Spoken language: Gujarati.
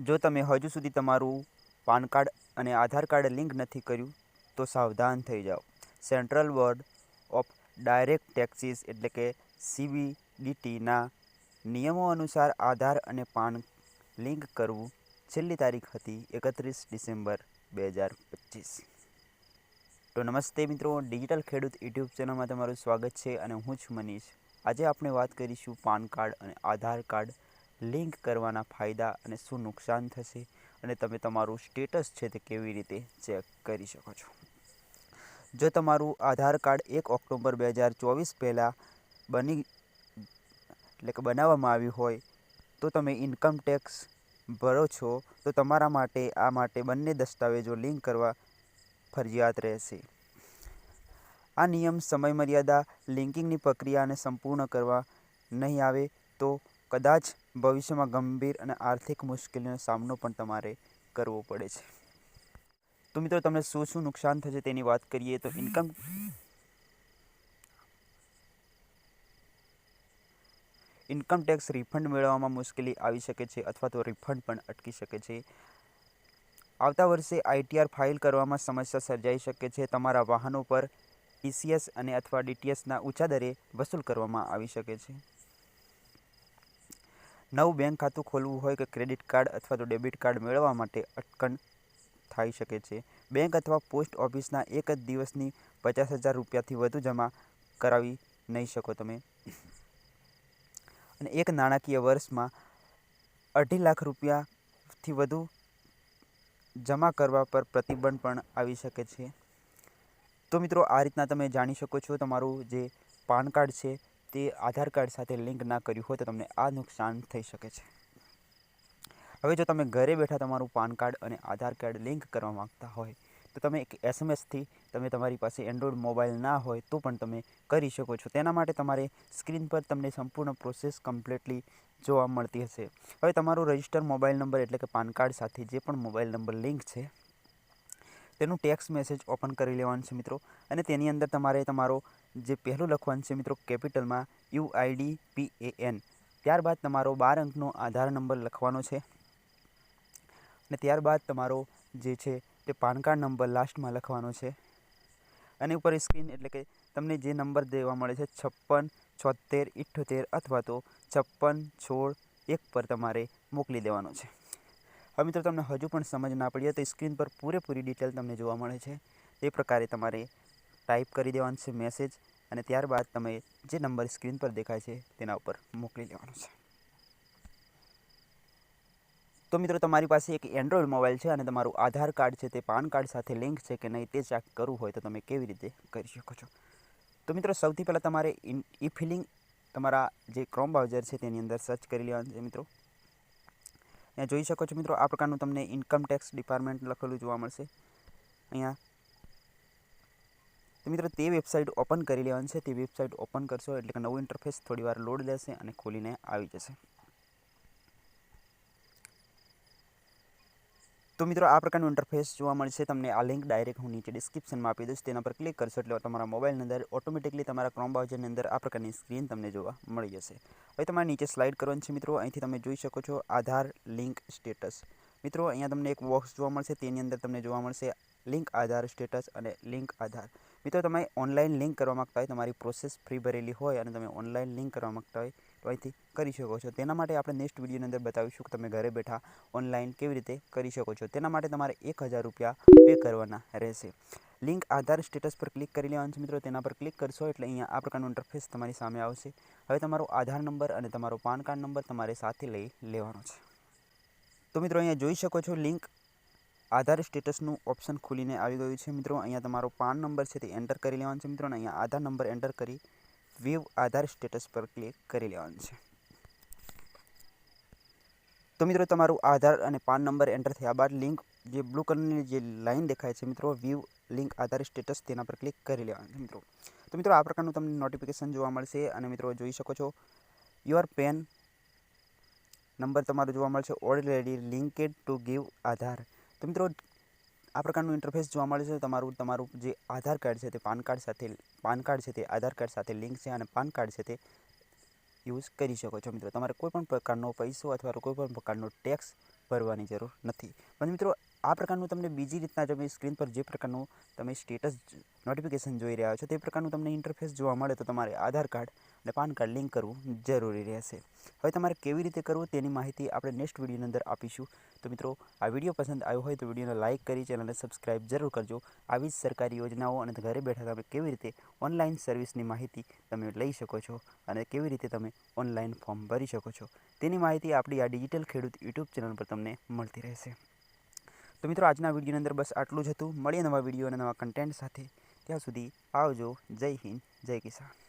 જો તમે હજુ સુધી તમારું પાન કાર્ડ અને આધાર કાર્ડ લિંક નથી કર્યું, તો સાવધાન થઈ જાઓ. Central board of direct taxes એટલે કે સીબીડીટીના નિયમો અનુસાર આધાર અને પાન લિંક કરવું છેલ્લી તારીખ હતી એકત્રીસ ડિસેમ્બર બે હજાર પચીસ. તો નમસ્તે મિત્રો, ડિજિટલ ખેડૂત યુટ્યુબ ચેનલમાં તમારું સ્વાગત છે અને હું છું મનીષ. આજે આપણે વાત કરીશું પાન કાર્ડ અને આધાર કાર્ડ લિંક કરવાના ફાયદા અને શું નુકસાન થશે અને તમે તમારું સ્ટેટસ છે તે કેવી રીતે ચેક કરી શકો છો. જો તમારું આધાર કાર્ડ એક ઓક્ટોબર બે હજાર ચોવીસ પહેલાં બની, એટલે કે બનાવવામાં આવ્યું હોય, તો તમે ઇન્કમ ટેક્સ ભરો છો, તો તમારા માટે, આ માટે બંને દસ્તાવેજો લિંક કરવા ફરજિયાત રહેશે. આ નિયમ સમય મર્યાદા લિંકિંગની પ્રક્રિયાને સંપૂર્ણ કરવા નહીં આવે તો કદાચ ભવિષ્યમાં ગંભીર અને આર્થિક મુશ્કેલીનો સામનો પણ તમારે કરવો પડે છે. તો મિત્રો, તમને શું શું નુકસાન થશે તેની વાત કરીએ તો ઇન્કમ ઇન્કમ ટેક્સ રિફંડ મેળવવામાં મુશ્કેલી આવી શકે છે અથવા તો રિફંડ પણ અટકી શકે છે. આવતા વર્ષે આઈટીઆર ફાઇલ કરવામાં સમસ્યા સર્જાઈ શકે છે. તમારા વાહનો પર ઈસીએસ અને અથવા ડીટીએસના ઊંચા દરે વસૂલ કરવામાં આવી શકે છે. નવું બેંક ખાતું ખોલવું હોય કે ક્રેડિટ કાર્ડ અથવા તો ડેબિટ કાર્ડ મેળવવા માટે અટકણ થઈ શકે છે. બેંક અથવા પોસ્ટ ઓફિસના એક જ દિવસની પચાસ હજાર રૂપિયાથી વધુ જમા કરાવી નહીં શકો તમે. અને એક નાણાકીય વર્ષમાં અઢી લાખ રૂપિયાથી વધુ જમા કરવા પર પ્રતિબંધ પણ આવી શકે છે. તો મિત્રો, આ રીતના તમે જાણી શકો છો તમારું જે પાન કાર્ડ છે તે આધાર કાર્ડ સાથે લિંક ના કર્યું હોય તો તમને આ નુકસાન થઈ શકે છે. હવે જો તમે ઘરે બેઠા તમારું પાન કાર્ડ અને આધાર કાર્ડ લિંક કરવા માગતા હોય, તો તમે એક એસએમએસથી તમે તમારી પાસે એન્ડ્રોઈડ મોબાઈલ ના હોય તો પણ તમે કરી શકો છો. તેના માટે તમારે સ્ક્રીન પર તમને સંપૂર્ણ પ્રોસેસ કમ્પ્લીટલી જોવા મળતી હશે. હવે તમારો રજિસ્ટર મોબાઈલ નંબર એટલે કે પાન કાર્ડ સાથે જે પણ મોબાઈલ નંબર લિંક છે તેનું ટેક્સ મેસેજ ઓપન કરી લેવાનું છે મિત્રો. અને તેની અંદર તમારે તમારો જે પહેલું લખવાનું છે મિત્રો કેપિટલમાં U ID P A N ત્યારબાદ તમારો બાર અંકનો આધાર નંબર લખવાનો છે. અને ત્યારબાદ તમારો જે છે તે પાન કાર્ડ નંબર લાસ્ટમાં લખવાનો છે. અને ઉપર સ્ક્રીન એટલે કે તમને જે નંબર દેવા મળે છે, છપ્પન છોતેર ઇઠ્ઠોતેર અથવા તો છપ્પન છોડ એક પર તમારે મોકલી દેવાનો છે. હવે મિત્રો, તમને હજુ પણ સમજ ના પડી તો સ્ક્રીન પર પૂરેપૂરી ડિટેલ તમને જોવા મળે છે. તે પ્રકારે તમારે ટાઈપ કરી દેવાનું છે મેસેજ અને ત્યારબાદ તમે જે નંબર સ્ક્રીન પર દેખાય છે તેના ઉપર મોકલી લેવાનો છે. તો મિત્રો, તમારી પાસે એક એન્ડ્રોઈડ મોબાઈલ છે અને તમારું આધાર કાર્ડ છે, તે પાન કાર્ડ સાથે લિંક છે કે નહીં તે ચેક કરવું હોય તો તમે કેવી રીતે કરી શકો છો? તો મિત્રો, સૌથી પહેલાં તમારે ઈ ફિલિંગ તમારા જે ક્રોમ બ્રાઉઝર છે તેની અંદર સર્ચ કરી લેવાનું છે મિત્રો. અહીંયા જોઈ શકો છો મિત્રો, આ પ્રકારનું તમને ઇન્કમ ટેક્સ ડિપાર્ટમેન્ટ લખેલું જોવા મળશે. અહીંયા. તો મિત્રો, તે વેબસાઇટ ઓપન કરી લેવાની છે. તે વેબસાઇટ ઓપન કરશો એટલે કે નવું ઇન્ટરફેસ થોડીવાર લોડ લેશે અને ખોલીને આવી જશે. તો મિત્રો, આ પ્રકારનું ઇન્ટરફેસ જોવા મળશે. તમને આ લિંક ડાયરેક્ટ હું નીચે ડિસ્ક્રિપ્શનમાં આપી દઈશ. તેના પર ક્લિક કરશો એટલે તમારા મોબાઈલની અંદર ઓટોમેટિકલી તમારા ક્રોમ બ્રાઉઝરની અંદર આ પ્રકારની સ્ક્રીન તમને જોવા મળી જશે. હવે તમારે નીચે સ્લાઇડ કરવાનું છે મિત્રો. અહીંથી તમે જોઈ શકો છો આધાર લિંક સ્ટેટસ મિત્રો, અહીંયા તમને એક બોક્સ જોવા મળશે. તેની અંદર તમને જોવા મળશે લિંક આધાર સ્ટેટસ અને લિંક આધાર. મિત્રો, તમે ઓનલાઈન લિંક કરવા માગતા હોય, તમારી પ્રોસેસ ફ્રી ભરેલી હોય અને તમે ઓનલાઈન લિંક કરવા માગતા હોય અહીંથી કરી શકો છો. તેના માટે આપણે નેક્સ્ટ વિડીયોની અંદર બતાવીશું કે તમે ઘરે બેઠા ઓનલાઈન કેવી રીતે કરી શકો છો. તેના માટે તમારે એક હજાર રૂપિયા પે કરવાના રહેશે. લિંક આધાર સ્ટેટસ પર ક્લિક કરી લેવાનું છે મિત્રો. તેના પર ક્લિક કરશો એટલે અહીંયા આ પ્રકારનું ઇન્ટરફેસ તમારી સામે આવશે. હવે તમારો આધાર નંબર અને તમારો પાન કાર્ડ નંબર તમારે સાથે લઈ લેવાનો છે. તો મિત્રો અહીંયા જોઈ શકો છો લિંક આધાર સ્ટેટસનું ઓપ્શન ખુલીને આવી ગયું છે. મિત્રો અહીંયા તમારો પાન નંબર છે તે એન્ટર કરી લેવાનો છે મિત્રો. અહીંયા આધાર નંબર એન્ટર કરી વ્યૂ આધાર સ્ટેટસ પર ક્લિક કરી લેવાનું છે તો મિત્રો તમારું આધાર અને પાન નંબર એન્ટર થયા બાદ લિંક જે બ્લુ કલરની જે લાઇન દેખાય છે મિત્રો વ્યૂ લિંક આધાર સ્ટેટસ તેના પર ક્લિક કરી લેવાનું છે મિત્રો। તો મિત્રો, આ પ્રકારનું તમને નોટિફિકેશન જોવા મળશે અને મિત્રો, જોઈ શકો છો યોર પેન નંબર તમારો જોવા મળશે already linked to give Aadhaar. તો મિત્રો આ પ્રકારનું ઇન્ટરફેસ જોવા મળે છે. તમારું તમારું જે આધાર કાર્ડ છે તે પાન કાર્ડ સાથે, પાન કાર્ડ છે તે આધાર કાર્ડ સાથે લિંક છે અને પાન કાર્ડ છે તે યુઝ કરી શકો છો મિત્રો. તમારે કોઈ પણ પ્રકારનો પૈસો અથવા કોઈ પણ પ્રકારનો ટેક્સ ભરવાની જરૂર નથી. પણ મિત્રો આ પ્રકારનું તમને બીજી રીતના તમે સ્ક્રીન પર જે પ્રકારનું તમે સ્ટેટસ નોટિફિકેશન જોઈ રહ્યા છો તે પ્રકારનું તમને ઇન્ટરફેસ જોવા મળે તો તમારે આધાર કાર્ડ અને પાન કાર્ડ લિંક કરવું જરૂરી રહેશે. હવે તમારે કેવી રીતે કરવું તેની માહિતી આપણે નેક્સ્ટ વિડીયોની અંદર આપીશું. તો મિત્રો, આ વીડિયો પસંદ આવ્યો હોય તો વિડીયોને લાઇક કરી ચેનલને સબસ્ક્રાઇબ જરૂર કરજો. આવી જ સરકારી યોજનાઓ અને ઘરે બેઠા તમે કેવી રીતે ઓનલાઈન સર્વિસની માહિતી તમે લઈ શકો છો અને કેવી રીતે તમે ઓનલાઈન ફોર્મ ભરી શકો છો તેની માહિતી આપણી આ ડિજિટલ ખેડૂત યુટ્યુબ ચેનલ પર તમને મળતી રહેશે. તો મિત્રો, આજના વિડીયોની અંદર બસ આટલું જ હતું. મળીએ નવા વીડિયો અને નવા કન્ટેન્ટ સાથે. ત્યાં સુધી આવજો. જય હિન્દ, જય કિસાન.